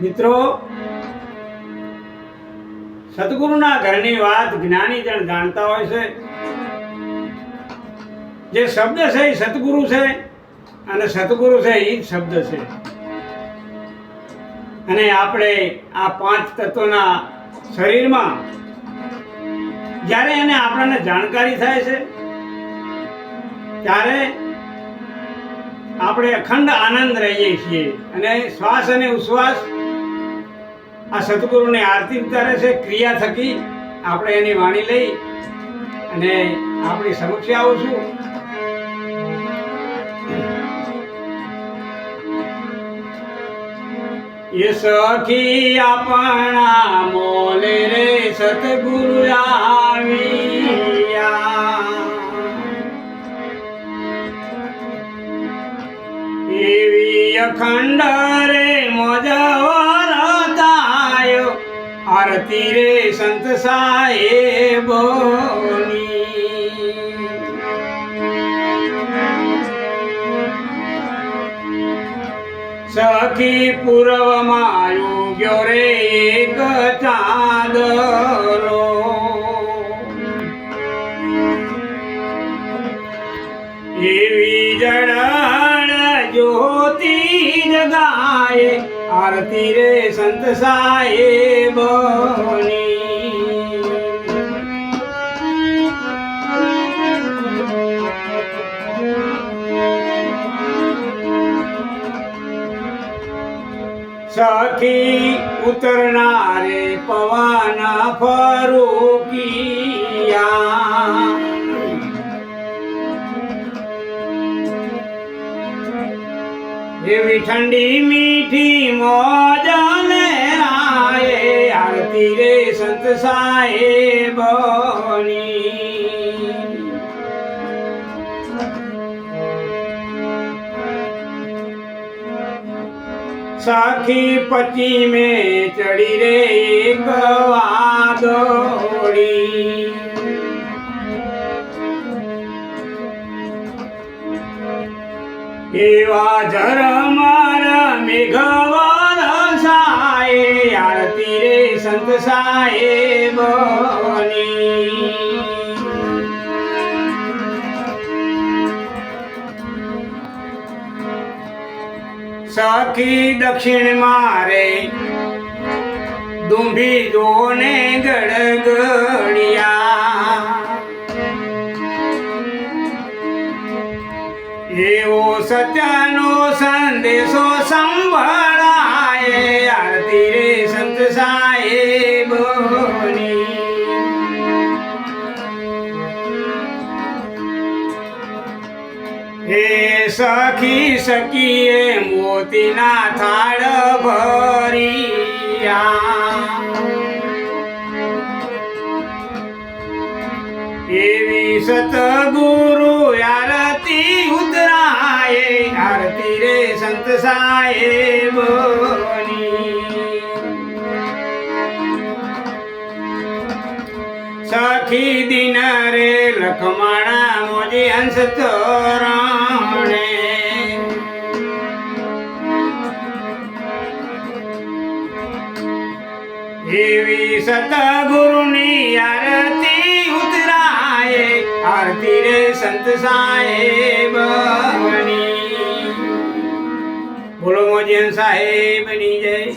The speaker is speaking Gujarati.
મિત્રો, સદગુરુના ઘરની વાત જ્ઞાની જણ જાણતા હોય છે. જે શબ્દ છે એ સદગુરુ છે અને સદગુરુ છે એ શબ્દ છે. અને આપણે આ પાંચ તત્વના શરીરમાં જ્યારે એને આપણને જાણકારી થાય છે, ત્યારે આપણે અખંડ આનંદ રહીએ છીએ. અને શ્વાસ અને ઉશ્વાસ આ સદગુરુને આરતી ઉતારે છે, ક્રિયા થકી આપણે એની વાણી લઈ અને આપણી સમક્ષ આવું છું. એ સખી આપણા મોલે રે સતગુરુ આવ્યા એવી આરતી રે સંત સાહેબોની. સખી પૂર્વમાં યોગ્યો રે એક ચાદરો. એવી જડાણ જ્યોતિ જગાએ આરતી રે સંત સાહેબ. સખી ઉતરનારે પવાના ફરૂકિયા એવી ઠંડી મીઠી મોજ લહેરાએ આરતી રે સંત સાહેબની. સાખી પચી મેં ચડી રે એક વાદોડી એવા ઝરમર મેઘવર સાય આરતી રે સંત સાહેબની સખી દક્ષિણ મારે દુંભી જોને ગડગડિયા એવો સત્યનો સંદેશો સંભળાય. આરતી રે સંત સાહેબ હે સખી સખીએ મોતીના થાળ ભરિયા સંત સાહેબની સખી દિન રે લખમણા મોજી હંસ તોરણે. એવી સતગુરુની આરતી ઉતરાય. આરતી રે સંત સાહેબની બોલો મોજન સાહેબની જય.